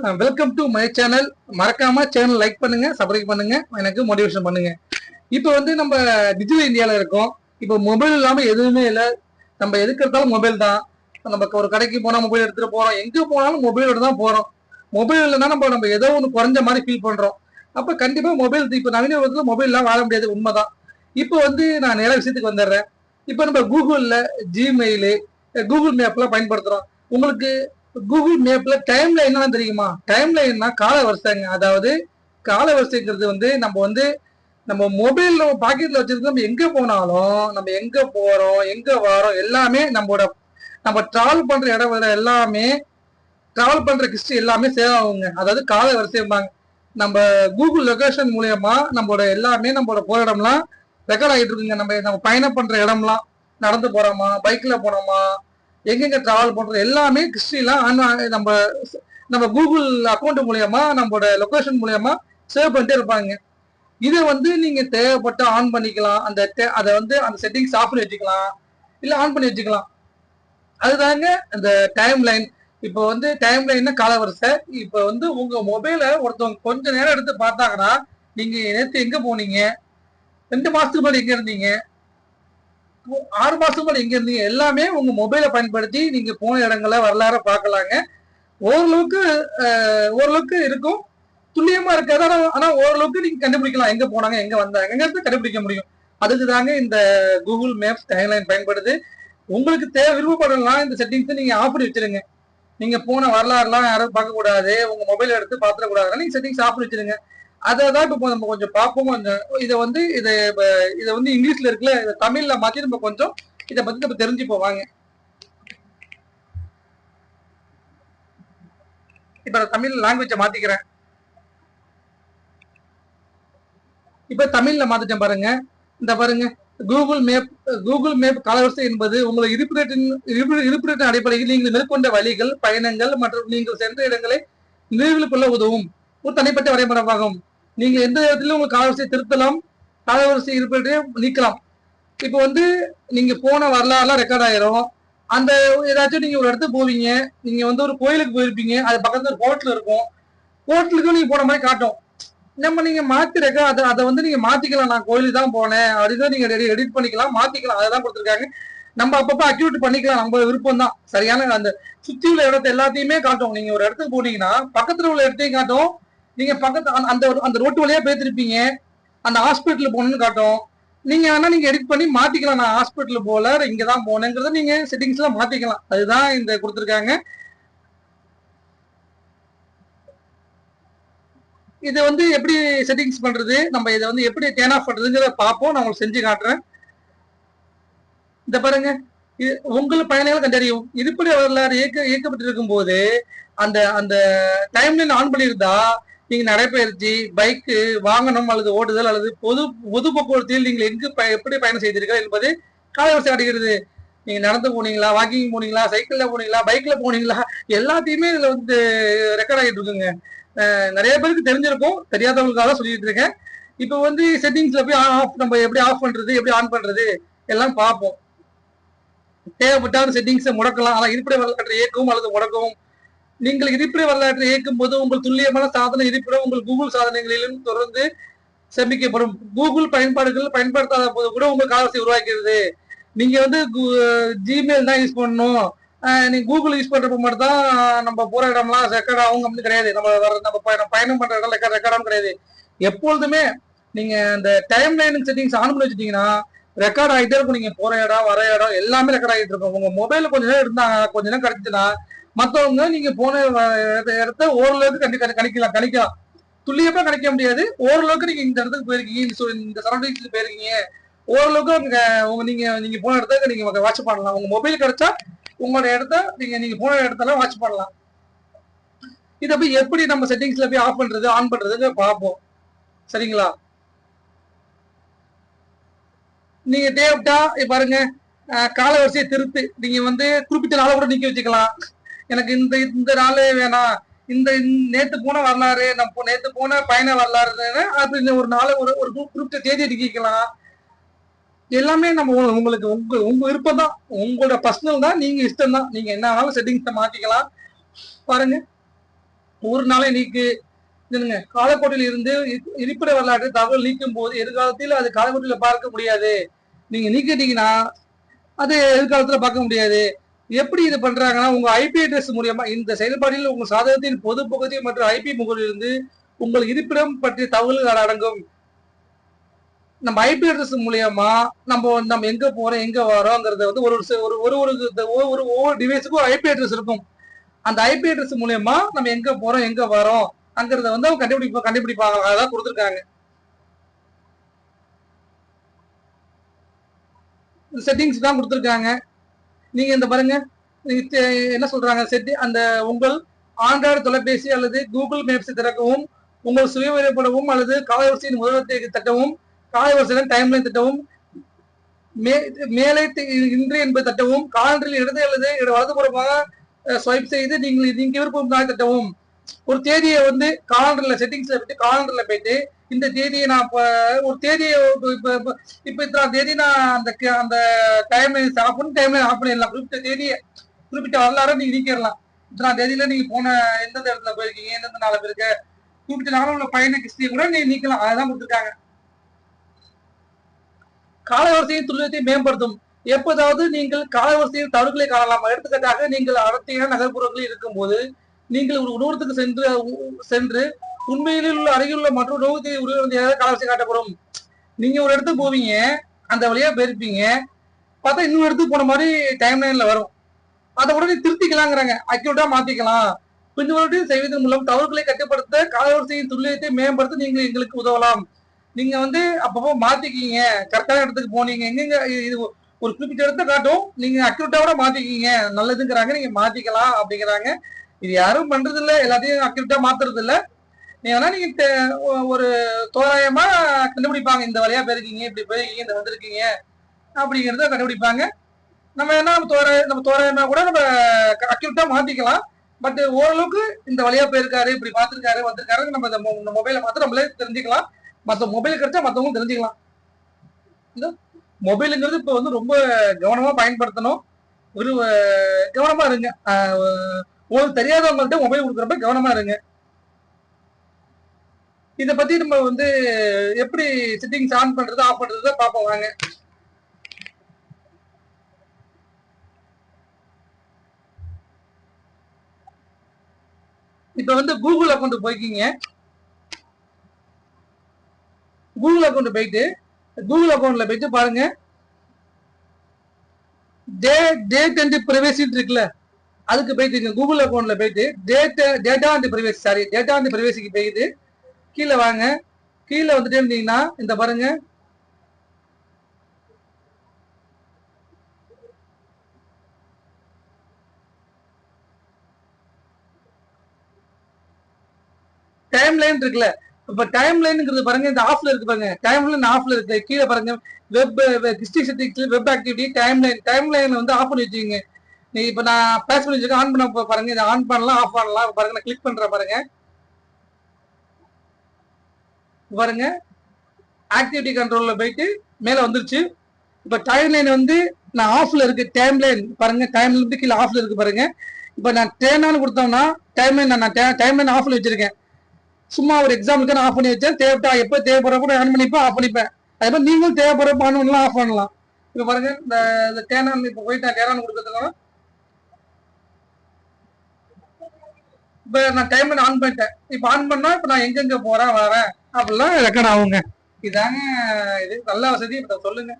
Welcome to my channel மறக்காம channel like பண்ணுங்க subscribe பண்ணுங்க எனக்கு மோட்டிவேஷன் பண்ணுங்க. இப்போ வந்து நம்ம டிஜிட்டல் இந்தியாவில் இருக்கோம். இப்போ மொபைல் இல்லாமல் எதுவுமே இல்லை. நம்ம எதுக்கு மொபைல் தான். நம்ம ஒரு கடைக்கு போனால் மொபைல் எடுத்துட்டு போகிறோம் எங்கே போனாலும் மொபைலோட தான் போகிறோம் மொபைல் இல்லைன்னா நம்ம நம்ம ஏதோ ஒன்று குறைஞ்ச மாதிரி ஃபீல் பண்ணுறோம் அப்போ கண்டிப்பாக மொபைல் இப்போ நவீன உலகத்தில் மொபைல்லாம் வாழ முடியாது. உண்மைதான். இப்போ வந்து நான் நிறைய விஷயத்துக்கு வந்துடுறேன். இப்போ நம்ம கூகுளில் ஜிமெயிலு கூகுள் மேப்லாம் பயன்படுத்துகிறோம் உங்களுக்கு கூகுள் மேப்ல டைம் லைன் தெரியுமா? டைம் லைன்னா கால வரிசைங்க. அதாவது கால வரிசைங்கிறது வந்து நம்ம வந்து நம்ம மொபைல் பாக்கெட்ல வச்சிருக்க நம்ம எங்க போனாலும் நம்ம எங்க போறோம் எங்க வரோம் எல்லாமே நம்மளோட நம்ம டிராவல் பண்ற இடம் வர எல்லாமே டிராவல் பண்ற ஹிஸ்டரி எல்லாமே சேவ் ஆகுங்க. அதாவது கால வரிசைம்பாங்க. நம்ம கூகுள் லொகேஷன் மூலயமா நம்மளோட எல்லாமே நம்மளோட போற இடம்லாம் ரெக்கார்ட் ஆகிட்டு இருக்குங்க. நம்ம நம்ம பயணம் பண்ற இடம்லாம் நடந்து போறோமா? பைக்ல போனோமா எங்கெங்க டிராவல் பண்றது எல்லாமே ஹிஸ்டரிலாம் நம்ம நம்ம கூகுள் அக்கௌண்ட் மூலயமா நம்மளோட லொக்கேஷன் மூலயமா சேவ் பண்ணிட்டே இருப்பாங்க. இதை வந்து நீங்க தேவைப்பட்ட ஆன் பண்ணிக்கலாம். அந்த அதை வந்து அந்த செட்டிங்ஸ் ஆஃப் பண்ணி வச்சுக்கலாம். இல்லை ஆன் பண்ணி வச்சுக்கலாம். அதுதாங்க அந்த டைம் லைன் இப்போ வந்து டைம் லைன்னா காலவரிசை. இப்போ வந்து உங்க மொபைலை ஒருத்தவங்க கொஞ்ச நேரம் எடுத்து பார்த்தாங்கன்னா நீங்க நேற்று எங்க போனீங்க? ரெண்டு மாசத்துக்கு முன்னாடி எங்க இருந்தீங்க? ஆறு மாசங்கள் எங்க இருந்தீங்க. எல்லாமே உங்க மொபைலை பயன்படுத்தி நீங்க போன இடங்களை வரலாற பார்க்கலாங்க. ஓரளவுக்கு ஓரளவுக்கு இருக்கும். துல்லியமா இருக்காது. ஆனா ஆனா ஓரளவுக்கு நீங்க கண்டுபிடிக்கலாம். எங்க போனாங்க எங்க வந்தாங்கிறது கண்டுபிடிக்க முடியும். அதுக்கு தாங்க இந்த கூகுள் மேப்ஸ் டைம்லைன் பயன்படுது. உங்களுக்கு தேவை விருப்பப்படலாம் இந்த செட்டிங்ஸ் நீங்க ஆஃப் பண்ணி வச்சிருங்க. நீங்க போன வரலாறுலாம் யாரும் பார்க்க கூடாது உங்க மொபைல் எடுத்து பாத்திர கூடாது நீங்க செட்டிங்ஸ் ஆஃப் பண்ணி வச்சிருங்க. அதை தான் இப்போ நம்ம கொஞ்சம் பார்ப்போம் கொஞ்சம் இதை வந்து இதை இதை வந்து இங்கிலீஷ்ல இருக்குல்ல இதை தமிழ்ல மாத்தி நம்ம கொஞ்சம் இதை பத்தி நம்ம தெரிஞ்சுப்போம். வாங்க. இப்ப நான் தமிழ் லாங்குவேஜை மாத்திக்கிறேன். இப்ப தமிழ்ல மாத்திட்டேன் பாருங்க. இந்த பாருங்க. கூகுள் மேப் கூகுள் மேப் காலவரிசை என்பது உங்களை இருப்பிடத்தின் இருப்பிடத்தின் அடிப்படையில் நீங்கள் மேற்கொண்ட வழிகள் பயணங்கள் மற்றும் நீங்கள் சென்ற இடங்களை நினைவில் கொள்ள உதவும். ஒரு தனிப்பட்ட வரைபடமாகும். நீங்க எந்த இடத்துலயும் உங்க காலவரிசையை திருத்தலாம். காலவரிசை இருப்பதையும் நீக்கலாம். இப்போ வந்து நீங்க போன வரலாறுலாம் ரெக்கார்ட் ஆயிரும். அந்த ஏதாச்சும் நீங்க ஒரு இடத்துக்கு போவீங்க. நீங்க வந்து ஒரு கோயிலுக்கு போயிருப்பீங்க. அது பக்கத்துல ஒரு ஹோட்டல் இருக்கும். ஹோட்டலுக்கும் நீங்க போன மாதிரி காட்டும். நம்ம நீங்க மாத்தி அதை அதை வந்து நீங்க மாத்திக்கலாம். நான் கோயிலுக்கு தான் போனேன். அப்படின்னு நீங்க எடிட் பண்ணிக்கலாம். மாத்திக்கலாம். அதை தான் கொடுத்துருக்காங்க. நம்ம அப்பப்ப அக்யூட் பண்ணிக்கலாம். நம்ம விருப்பம் தான். சரியான அந்த சுத்தி உள்ள இடத்த எல்லாத்தையுமே காட்டும். நீங்க ஒரு இடத்துக்கு போனீங்கன்னா பக்கத்துல உள்ள இடத்தையும் காட்டும். நீங்க பக்கத்து அந்த- அந்த அந்த ரோட்டு வழியா பேத்திருப்பீங்க அந்த ஹாஸ்பிட்டல் போகணும்னு காட்டும். நீங்க வேணா நீங்க எடிட் பண்ணி மாத்திக்கலாம். நான் ஹாஸ்பிட்டல் போல இங்க தான் போனேங்கிறத நீங்க செட்டிங்ஸ்ல மாத்திக்கலாம். அதுதான் இந்த கொடுத்துருக்காங்க. இதை வந்து எப்படி செட்டிங்ஸ் பண்றது? நம்ம இதை வந்து எப்படி டேன் ஆஃப் பண்றதுங்கிறத பார்ப்போம். நான் உங்களுக்கு செஞ்சு காட்டுறேன். இந்த பாருங்க. இது உங்கள் பயணிகள் கண்டறியும் இருப்பிட வரலாறு இயக்க இயக்கப்பட்டிருக்கும் போது அந்த அந்த டைம்லைன் ஆன் பண்ணியிருந்தா நீங்க நடைபயிற்சி பைக்கு வாகனம் அல்லது ஓட்டுதல் அல்லது பொது பொது போக்குவரத்தில் நீங்கள் எங்கு ப- எப்படி பயணம் செய்தீர்கள் என்பது காலவரிசை காட்டுகிறது நீங்க நடந்து போனீங்களா வாக்கிங் போனீங்களா சைக்கிள்ல போனீங்களா பைக்ல போனீங்களா எல்லாத்தையுமே இதுல வந்து ரெக்கார்ட் ஆகிட்டு இருக்குங்க. நிறைய பேருக்கு தெரிஞ்சிருக்கும் தெரியாதவங்களுக்காக சொல்லிட்டு இருக்கேன். இப்போ வந்து செட்டிங்ஸ்ல போய் ஆஃப் நம்ம எப்படி ஆஃப் பண்றது எப்படி ஆன் பண்றது எல்லாம் பார்ப்போம். தேவைப்பட்டால் செட்டிங்ஸை முடக்கலாம். ஆனால் இருப்பிட வரலாற்றை இயக்கவும் அல்லது முடக்கவும் நீங்கள் இருப்பிட வரலாற்றை இயக்கும் போது உங்கள் துல்லியமான சாதனை இருப்பிடம் உங்கள் கூகுள் சாதனைகளிலும் தொடர்ந்து சேமிக்கப்படும். கூகுள் பயன்பாடுகள் பயன்படுத்தாத போது கூட உங்கள் காலத்தை உருவாக்கிறது. நீங்க வந்து ஜிமெயில் தான் யூஸ் பண்ணணும். நீங்க கூகுள் யூஸ் பண்றப்ப மட்டும் தான் நம்ம போற இடம்லாம் ரெக்கார்ட் ஆகும் அப்படின்னு கிடையாது. நம்ம வர- நம்ம பயணம் பயணம் பண்ற இடம் ரெக்கார்ட் ரெக்கார்டும் கிடையாது. எப்பொழுதுமே நீங்க அந்த டைம் லைன் செட்டிங்ஸ் ஆன் பண்ணி வச்சிட்டீங்கன்னா ரெக்கார்ட் ஆகிட்டே இருக்கும். நீங்க போற இடம் வர இடம் எல்லாமே ரெக்கார்ட் ஆகிட்டு இருக்கும். உங்க மொபைல் கொஞ்ச நேரம் இருந்தாங்க கொஞ்ச நேரம் கிடைச்சுன்னா மத்தவங்க நீங்க போன இடத்த- ஓரளவுக்கு கண்டி கணிக்கலாம் கணிக்கலாம். துல்லியமா கணிக்க முடியாது. ஓரளவுக்கு நீங்க இந்த இடத்துக்கு போயிருக்கீங்க. இந்த இந்த சரௌண்டிங்ஸ்க்கு போயிருக்கீங்க. ஓரளவுக்கு உங்க நீங்க நீங்க போன இடத்துக்கு நீங்க வாட்ச் பண்ணலாம். உங்க மொபைல் கிடைச்சா உங்களோட இடத்த நீங்க நீங்க போன இடத்துல வாட்ச் பண்ணலாம். இதை போய் எப்படி நம்ம செட்டிங்ஸ்ல போய் ஆஃப் பண்றது ஆன் பண்றதுன்னு பார்ப்போம். சரிங்களா? நீங்க டே அப்டா பாருங்க அஹ், காலவரிசையை திருத்து. நீங்க வந்து குறிப்பிட்ட நாளை கூட நீக்கி வச்சுக்கலாம். எனக்கு இந்த இந்த நாளே வேணாம். இந்த நேத்து போன வரலாறு நம்ம போ- நேத்து போன பயண வரலாறு அது ஒரு நாளை ஒரு ஒரு குரூப் குறிப்பிட்ட தேதி அடிக்கலாம் எல்லாமே நம்ம உங்களுக்கு உங்க உங்க விருப்பம் தான். உங்களோட பர்சனல் தான் நீங்க இஷ்டம் தான். நீங்க என்ன ஆனாலும் செட்டிங்ஸை மாத்திக்கலாம். பாருங்க. ஒரு நாளை நீக்கு என்னங்க காலக்கோட்டையில் இருந்து இருப்பிட வரலாற்று தகவல் நீக்கும் போது எதிர்காலத்தில் அது காலக்கோட்டையில பார்க்க முடியாது. நீங்க நீக்கிட்டீங்கன்னா அது எதிர்காலத்துல பார்க்க முடியாது. எப்படி இது பண்றாங்கன்னா உங்க ஐபி அட்ரஸ் மூலியமா இந்த செயல்பாட்டில் உங்கள் சாதகத்தின் பொது பகுதி மற்றும் ஐபி முகவரியிலிருந்து உங்கள் இருப்பிடம் பற்றிய தகவல்கள் அடங்கும். நம்ம ஐபி அட்ரஸ் மூலியமா நம்ம நம்ம எங்க போறோம் எங்க வரோங்கிறத வந்து ஒரு ஒரு ஒரு ஒரு ஒரு ஒவ்வொரு ஒரு ஒவ்வொரு டிவைஸுக்கும் ஐபி அட்ரஸ் இருக்கும். அந்த ஐபி அட்ரஸ் மூலியமா நம்ம எங்க போறோம் எங்க வரோம் அங்கிறத வந்து அவங்க கண்டுபிடிப்பா கண்டுபிடிப்பாங்க. அதான் கொடுத்துருக்காங்க. செட்டிங்ஸ் தான் கொடுத்துருக்காங்க. நீங்க இந்த பாருங்க என்ன சொல்றாங்க செட்டி அந்த உங்கள் ஆண்ட்ராய்டு தொலைபேசி அல்லது கூகுள் மேப்ஸ் திறக்கவும் உங்கள் சுயவிவரப்படவும் அல்லது காலவரிசையின் முதலத்தை தட்டவும் காலவரிசையின் டைம்லைன் தட்டவும் மே- மேலே இன்று என்பது தட்டவும் காலண்டரில் இடது அல்லது வலதுபுறமாக ஸ்வைப் செய்து நீங்கள் நீங்கள் விருப்பம் தான் தட்டவும். ஒரு தேதியை வந்து காலண்டர்ல செட்டிங்ஸ்ல போயிட்டு காலண்டர்ல போயிட்டு இந்த தேதியை நான் இப்போ ஒரு தேதியை இப்ப இப்போ இத்தனை தேதி நான் அந்த அந்த டைம் ஆஃப் பண்ணி டைம் ஆஃப் பண்ணிடலாம். குறிப்பிட்ட தேதியை குறிப்பிட்ட வரலாறு நீங்க நீக்கிடலாம். இத்தனை தேதியில நீங்க போன எந்தெந்த இடத்துல போயிருக்கீங்க எந்தெந்த நாள் போயிருக்க குறிப்பிட்ட நாளும் உள்ள பயண கிஸ்தியை கூட நீங்க நீக்கலாம். அதான் கொடுத்துருக்காங்க. காலவரிசையின் துல்லியத்தையும் மேம்படுத்தும். எப்போதாவது நீங்கள் காலவரிசையில் தவறுகளை காணலாம். எடுத்துக்காட்டாக நீங்கள் அடர்த்தியான நகர்ப்புறங்களில் இருக்கும்போது நீங்கள் ஒரு உணவகத்துக்கு சென்று சென்று உண்மையிலே உள்ள அருகில் உள்ள மற்ற உணவகத்தை உருவாக காலவரிசை காட்டப்படும். நீங்க ஒரு இடத்துக்கு போவீங்க அந்த வழியா போயிருப்பீங்க. பார்த்தா இன்னொரு இடத்துக்கு போன மாதிரி டைம் லைன்ல வரும். அதை உடனே திருத்திக்கலாங்கிறாங்க. அக்யூரட்டா மாத்திக்கலாம். பின்வருவதையும் செய்வதன் மூலம் தவறுகளை கட்டுப்படுத்த காலவரிசையின் துல்லியத்தை மேம்படுத்த நீங்க எங்களுக்கு உதவலாம். நீங்க வந்து அப்பப்போ மாத்திக்கிங்க. கரெக்டான இடத்துக்கு போனீங்க. எங்கெங்க இது- ஒரு குறிப்பிட்ட இடத்த காட்டும். நீங்க அக்யூரேட்டாவோட மாத்திக்கிங்க. நல்லதுங்கிறாங்க. நீங்க மாத்திக்கலாம் அப்படிங்கிறாங்க. இது யாரும் பண்றது இல்லை எல்லாத்தையும் அக்யூரேட்டா மாத்துறது இல்லை நீங்க வேணா நீங்க ஒரு தோராயமா கண்டுபிடிப்பாங்க இந்த வழியா போயிருக்கீங்க இப்படி போயிருக்கீங்க இந்த வந்திருக்கீங்க அப்படிங்கறத கண்டுபிடிப்பாங்க. நம்ம என்ன தோராய நம்ம தோராயமா கூட நம்ம அக்யூரேட்டா மாத்திக்கலாம். பட் ஓரளவுக்கு இந்த வழியா போயிருக்காரு இப்படி பார்த்திருக்காரு வந்திருக்காரு நம்ம இந்த மொபைலை மாத்திரம் நம்மளே தெரிஞ்சுக்கலாம். மற்ற மொபைல் கிடைச்சா மற்றவங்க தெரிஞ்சுக்கலாம். மொபைலுங்கிறது இப்போ வந்து ரொம்ப கவனமா பயன்படுத்தணும். ஒரு கவனமாக கவனமா இருங்க. ஒரு தெரியாதவங்கள்ட்ட மொபைல் கொடுக்குறப்ப கவனமா இருங்க. இதை பத்தி நம்ம வந்து எப்படி செட்டிங்ஸ் ஆன் பண்றது ஆஃப் பண்றத பார்ப்போம் வாங்க. இப்ப வந்து கூகுள் அக்கௌண்ட் போய்க்கிங்க. கூகுள் அக்கௌண்ட் போயிட்டு கூகுள் அக்கௌண்ட்ல போயிட்டு பாருங்க. டே டேட் அண்ட் பிரைவேசின்னு இருக்குல்ல. அதுக்கு போயிட்டு கூகுள் அக்கௌண்ட்ல போயிட்டு data data and privacy sorry data and பிரைவேசிக்கு போயிட்டு கீழே வாங்க. கீழே வந்துட்டே இருந்தீங்கன்னா இந்த பாருங்க. டைம் லைன் இருக்குல்ல. இப்ப டைம் லைன்ங்கிறது பாருங்க இந்த ஆஃப்ல இருக்கு பாருங்க. டைம் லைன் ஆஃப்ல இருக்கு. கீழே பாருங்க. Web district web activity timeline timeline வந்து ஆஃப் பண்ணி வச்சுக்கோங்க. நீ இப்ப நான் பேஸ் பண்ணி வச்சிருக்கேன் ஆன் பண்ண பாருங்க இதை ஆன் பண்ணலாம் ஆஃப் பண்ணலாம். பாருங்க நான் கிளிக் பண்றேன் பாருங்க. பாருங்க ஆக்டிவிட்டி கண்ட்ரோல்ல போயிட்டு மேல வந்துருச்சு. இப்ப டைம் லைன் வந்து நான் ஆஃப்ல இருக்கு டைம் லைன் பாருங்க டைம் லைன் கீழே ஆஃப்ல இருக்கு பாருங்க. இப்ப நான் டேனான்னு கொடுத்தோம்னா டைம் லைன் நான் டைம் லைன் ஆஃப்ல வச்சிருக்கேன். சும்மா ஒரு எக்ஸாம்பிளுக்கு நான் ஆஃப் பண்ணி வச்சேன். தேவைப்பட்டா எப்போ தேவைப்படுறப்ப ஆன் பண்ணிப்பேன் ஆஃப் பண்ணிப்பேன். அதே மாதிரி நீங்களும் தேவைப்படுறப்ப ஆன் பண்ணலாம் ஆஃப் பண்ணலாம். இப்போ பாருங்க இந்த இந்த டேனான் இப்போ போயிட்டு நான் டேனான் கொடுக்கறதுனால இப்போ நான் டைம் ஆன் பண்ணிட்டேன். இப்போ ஆன் பண்ணா இப்போ நான் எங்கெங்க போறேன் வரேன் அப்படிலாம் ரெக்கார்ட் ஆகுங்க. இதாங்க இது. நல்ல வசதி இப்போ சொல்லுங்க.